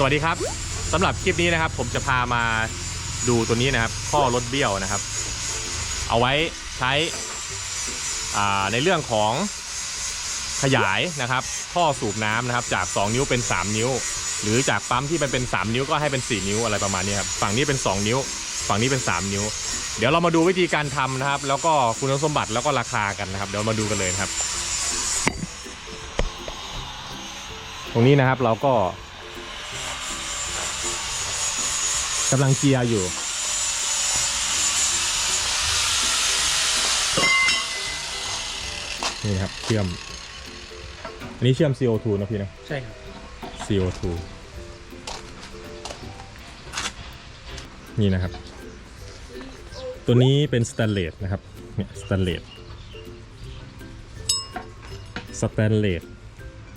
สวัสดีครับสำหรับคลิปนี้นะครับ ผมจะพามาดูตัวนี้นะครับข้อรถเบี้ยวนะครับ เอาไว้ใช้ในเรื่องของขยายนะครับท่อสูบน้ำนะครับ จาก 2 นิ้วเป็น 3 นิ้ว หรือจากปั๊มที่มันเป็น 3 นิ้วก็ให้เป็น 4 นิ้วอะไรประมาณนี้ครับฝั่งนี้เป็น 2 นิ้ว ฝั่งนี้เป็น 3 นิ้ว เดี๋ยวเรามาดูวิธีการทำนะครับ แล้วก็คุณสมบัติแล้วก็ราคากันนะครับ เดี๋ยวมาดูกันเลยครับ ตรงนี้นะครับเราก็ กำลังเจียร์อยู่ นี่นะครับเชื่อม อันนี้เชื่อม CO2 นะพี่นะ ใช่ครับ CO2 นี่นะครับ ตัวนี้เป็นสแตนเลสนะครับ เนี่ยสแตนเลส สแตนเลส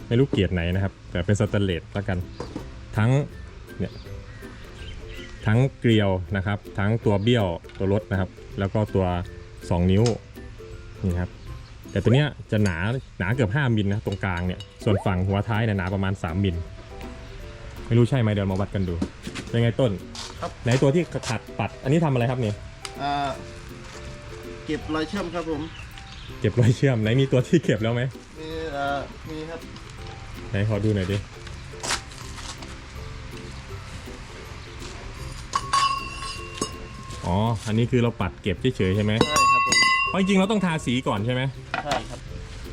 ไม่รู้เกียรดไหนนะครับ แต่เป็นสแตนเลสแล้วกัน ทั้ง เนี่ย ทั้งเกลียวนะครับ ทั้งตัวเบี้ยวตัวรถนะครับ แล้วก็ตัว 2 นิ้วนี่ครับแต่ตัวเนี้ยจะหนาหนาเกือบ5มิลนะตรงกลางเนี่ยส่วนฝั่งหัวท้ายเนี่ยหนาประมาณ 3มิลไม่รู้ใช่ไหมเดี๋ยวมาวัดกันดูเป็นไงต้นครับไหนตัวที่ขัดปัด อันนี้ทำอะไรครับเนี่ยอ่าเก็บรอยเชื่อมครับผม เก็บรอยเชื่อมไหนมีตัวที่เก็บแล้วไหมมีเอ่อมีครับไหนขอดูหน่อยดิ อ๋อ อันนี้คือเราปัดเก็บเฉยๆใช่ไหมใช่ครับผมเพราะจริงๆเราต้องทาสีก่อนใช่ไหม ใช่ครับ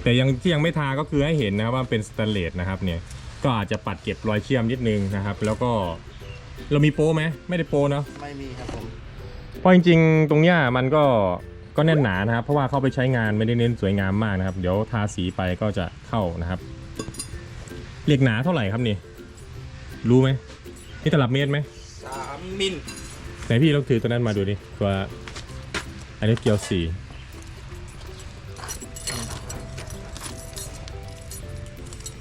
แต่ยังที่ยังไม่ทาก็คือให้เห็นนะครับว่าเป็นสแตนเลสนะครับเนี่ย ก็อาจจะปัดเก็บรอยเชื่อมนิดนึงนะครับ แล้วก็เรามีโป้ไหมไม่ได้โป้เนาะ ไม่มีครับผมเพราะจริงๆ ตรงเนี้ยมันก็ก็แน่นหนานะครับ เพราะว่าเข้าไปใช้งานไม่ได้เน้นสวยงามมากนะครับ เดี๋ยวทาสีไปก็จะเข้านะครับเหล็กหนาเท่าไหร่ครับนี่ รู้ไหมนี่ตลับเมตรไหมสามมิล ไหนพี่ลองถือตัวนั้นมาดูดิตัวอันนี้เกียวสี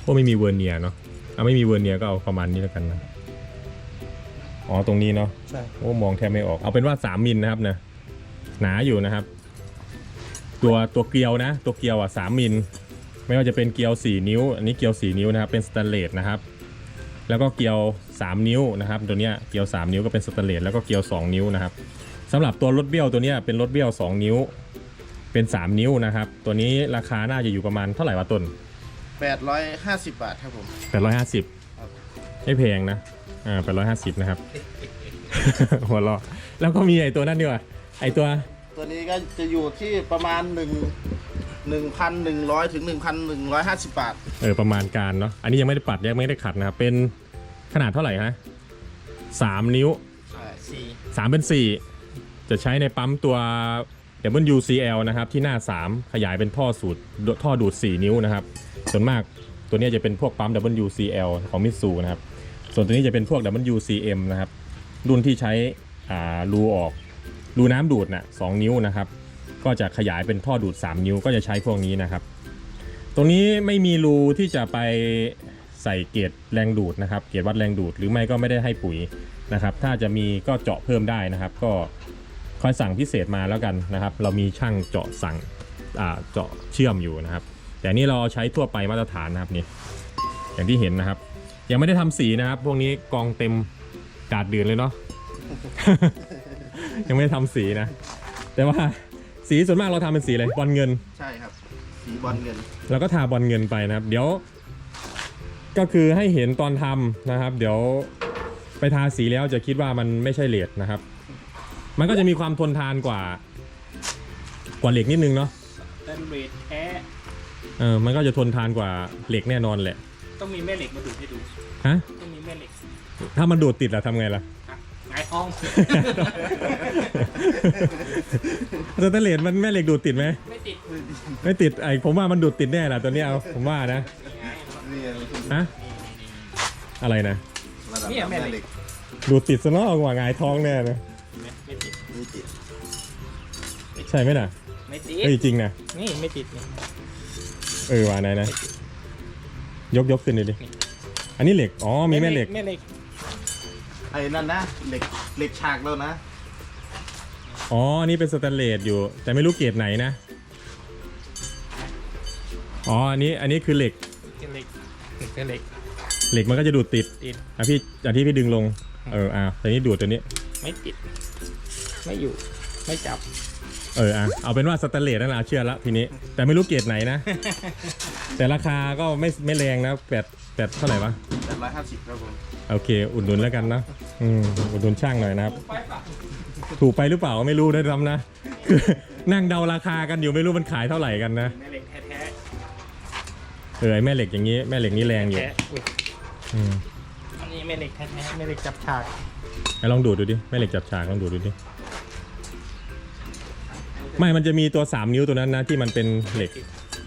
โอ้ไม่มีเวอร์เนียร์เนาะเอาไม่มีเวอร์เนียร์ก็เอาประมาณนี้แล้วกันนะอ๋อตรงนี้เนาะใช่โอ้มองแทบไม่ออกเอาเป็นว่า3มิลนะครับนะหนาอยู่นะครับ ตัวตัวเกลียวนะ ตัวเกลียวอะ3มิลไม่ว่าจะเป็นเกลียว4นิ้ว อันนี้เกลียว4นิ้วนะครับเป็นสแตนเลสนะครับ แล้วก็เกลียว 3 นิ้วนะครับ ตัวเนี้ยเกลียว 3 นิ้วก็เป็นสแตนเลสแล้วก็เกลียว 2 นิ้วนะครับสำหรับตัวรถเบี้ยวตัวเนี้ยเป็นรถเบี้ยว 2 นิ้ว เป็น 3 นิ้วนะครับ ตัวนี้ราคาน่าจะอยู่ประมาณเท่าไหร่วะต้น850 บาทครับผม 850ครับไม่แพงนะอ่า850 นะครับ หัวเราะแล้วก็มีไอตัวนั้นดีกว่าไอตัว ตัวนี้ก็จะอยู่ที่ประมาณ1 1,100 ถึง 1,150 บาท เออประมาณการเนาะอันนี้ยังไม่ได้ปัดยังไม่ได้ขัดนะครับเป็นขนาดเท่าไหร่ฮะสามนิ้วใช่สี่สามเป็นสี่จะใช้ในปั๊มตัว WCL นะครับที่หน้า 3 ขยายเป็นท่อสูดท่อดูด 4 นิ้วนะครับ ส่วนมากตัวเนี้ยจะเป็นพวกปั๊ม WCL ของมิตซูนะครับ ส่วนตัวนี้จะเป็นพวก WCM นะครับ รุ่นที่ใช้อ่ารูออก รูน้ำดูดนะสองนิ้วนะครับ ก็จะขยายเป็นท่อดูด 3 นิ้วก็จะใช้พวกนี้นะครับ ตรงนี้ไม่มีรูที่จะไปใส่เกจแรงดูดนะครับ เกจวัดแรงดูดหรือไม่ก็ไม่ได้ให้ปุ๋ยนะครับ ถ้าจะมีก็เจาะเพิ่มได้นะครับ ก็คอยสั่งพิเศษมาแล้วกันนะครับ เรามีช่างเจาะสั่งเจาะเชื่อมอยู่นะครับ แต่นี่เราใช้ทั่วไปมาตรฐานนะครับนี่อย่างที่เห็นนะครับ ยังไม่ได้ทำสีนะครับ พวกนี้กองเต็มกาดเดือนเลยเนาะยังไม่ได้ทำสีนะ แต่ว่า สีส่วนมากเราทำเป็นสีอะไรบอลเงิน ใช่ครับ สีบอลเงินเราก็ทาบอลเงินไปนะครับ เดี๋ยว ก็คือให้เห็นตอนทำนะครับ เดี๋ยวไปทาสีแล้วจะคิดว่ามันไม่ใช่เหล็กนะครับ มันก็จะมีความทนทานกว่ากว่าเหล็กนิดนึงเนาะเต้นเรทแท้เออมันก็จะทนทานกว่าเหล็กแน่นอนแหละต้องมีแม่เหล็กมาดูดให้ดู ฮะต้องมีแม่เหล็กถ้ามันดูดติดล่ะทำไงล่ะอะหงายท้อง สแตนเลสมันแม่เหล็กดูดติดไหม ไม่ติดไม่ติดไอผมว่ามันดูดติดแน่ละตัวเนี้ยเอาผมว่านะนี่ฮะอะไรนะ ระดับเนี่ยแม่แม่เหเหล็ล็ก กดูดติดซะเนาะกว่าหงายท้องแน่นะไม่ติด นี่ติดใช่ไหมน่ะไม่ติด เฮ้ยจริงนะนี่ไม่ติดนี่เออว่าไหนนะ ยกยกขึ้นเลยดิอันนี้เหล็กอ๋อมีแม่เหล็ก แม่เหล็กไอ้นั่นนะเหล็กเหล็กฉากแล้วนะ อ๋ออันนี้เป็นสแตนเลสอยู่ แต่ไม่รู้เกรดไหนนะ อ๋อ อันนี้ อันนี้คือเหล็ก เป็นเหล็กเหล็กเป็นเหล็ก เหล็กมันก็จะดูดติด ติด อะพี่อะที่พี่ดึงลง เออ อะแต่นี้ดูดตัวนี้ ไม่ติด ไม่อยู่ ไม่จับ เอออะเอาเป็นว่าสแตนเลสนั่นแหละเชื่อละทีนี้ แต่ไม่รู้เกรดไหนนะ แต่ราคาก็ไม่ไม่แรงนะแปดแปดเท่าไหร่วะแปดร้อยห้าสิบครับผมโอเค อุดหนุนแล้วกันนะอืมอุดหนุนช่างหน่อยนะครับไปปะถูกไปหรือเปล่าไม่รู้ด้วยซ้ำนะคือนั่งเดาราคากันอยู่ไม่รู้มันขายเท่าไหร่กันนะแม่เหล็กแท้เออไอ้แม่เหล็กอย่างนี้แม่เหล็กนี้แรงๆอยู่แท้อุ๊ยอืมอันนี้แม่เหล็กแท้ๆแม่เหล็กจับฉากไอ้ลองดูดดูดิแม่เหล็กจับฉากลองดูดดูดิ ไม่มันจะมีตัว 3 นิ้วตัวนั้นนะที่มันเป็นเหล็ก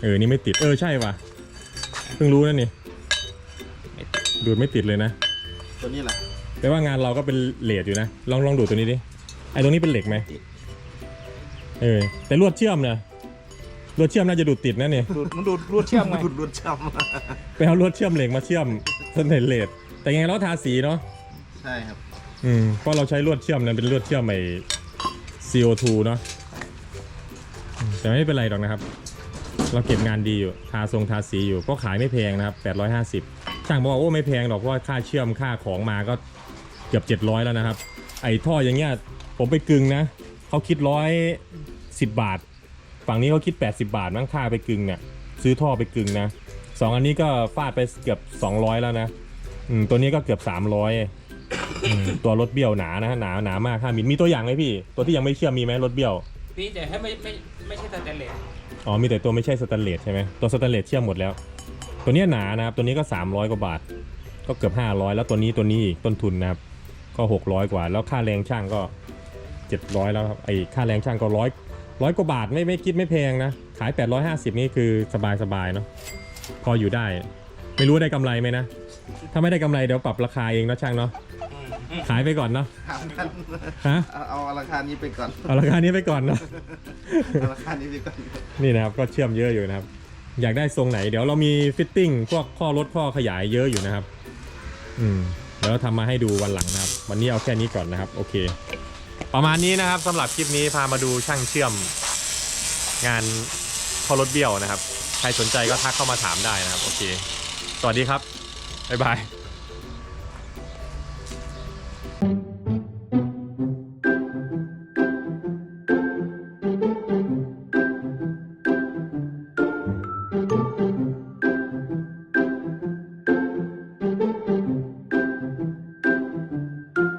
เออ นี่ไม่ติด เออ ใช่ว่ะ เพิ่งรู้นะนี่ไม่ติดดูดไม่ติดเลยนะ ตัวนี้แหละแปลว่างานเราก็เป็นเลดอยู่นะ ลองลองดูดตัวนี้ดิ ไอ้ตรงนี้เป็นเหล็กไหม เออ แต่ลวดเชื่อมนะลวดเชื่อมน่าจะดูดติดนะเนี่ยดูดมันดูดรูดเชื่อมไงดูดรถช่ไปเอาลวดเชื่อมเหล็กมาเชื่อมสแตนเลสแต่ยังไงเราทาสีเนาะำใช่ครับ อืมเพราะเราใช้ลวดเชื่อมนั้นเป็นลวดเชื่อมไอ้ CO2 เนาะอืม แต่ไม่เป็นไรหรอกนะครับ เราเก็บงานดีอยู่ทาทรงทาสีอยู่ก็ขายไม่แพงนะครับ850ช่างบอกว่าโอ้ไม่แพงหรอกเพราะว่าค่าเชื่อมค่าของมาก็เกือบ700แล้วนะครับ ไอ้ท่ออย่างเงี้ยผมไปกึงนะเขาคิดร้อยสิบบาท ฝั่งนี้เขาคิด 80 บาทมั้งค่าไปกึงเนี่ยซื้อท่อไปกึงนะสองอันนี้ก็ฟาดไปเกือบ 200 แล้วนะอืมตัวนี้ก็เกือบ 300อืมตัวรถเบี้ยวหนานะหนาหนามาก5มิลมีตัวอย่างไหมพี่ ตัวที่ยังไม่เชื่อมมีไหมรถเบี้ยว พี่แต่ให้ไม่ไม่ไม่ใช่สแตนเลสอ๋อมีแต่ตัวไม่ใช่สแตนเลสใช่ไหมตัวสแตนเลสเชื่อมหมดแล้ว ตัวเนี้ยหนานะครับตัวนี้ก็ 300 กว่าบาท ก็เกือบ 500 แล้วตัวนี้ตัวนี้อีกต้นทุนนะครับก็ 600 กว่า แล้วค่าแรงช่างก็ 700 แล้วครับไอ้ค่าแรงช่างก็ร้อยร้อยกว่าบาทไม่ไม่คิดไม่แพงนะขาย 850 นี่คือสบายสบายเนาะพออยู่ได้ ไม่รู้ได้กำไรไหมนะ ถ้าไม่ได้กำไรเดี๋ยวปรับราคาเองเนาะช่างเนาะ ขายไปก่อนเนาะถามกันฮะเอาเอาราคานี้ไปก่อนเอาราคานี้ไปก่อนเนาะเอาราคานี้ไปก่อนนี่นะครับก็เชื่อมเยอะอยู่นะครับ อยากได้ทรงไหน เดี๋ยวเรามีฟิตติ้งพวกข้อลดข้อขยายเยอะอยู่นะครับ อืมเดี๋ยวเราทำมาให้ดูวันหลังนะครับ วันนี้เอาแค่นี้ก่อนนะครับ โอเค ประมาณนี้นะครับสำหรับคลิปนี้พามาดูช่างเชื่อม งานข้อรถเบี้ยวนะครับ ใครสนใจก็ทักเข้ามาถามได้นะครับ โอเค สวัสดีครับบ๊ายบาย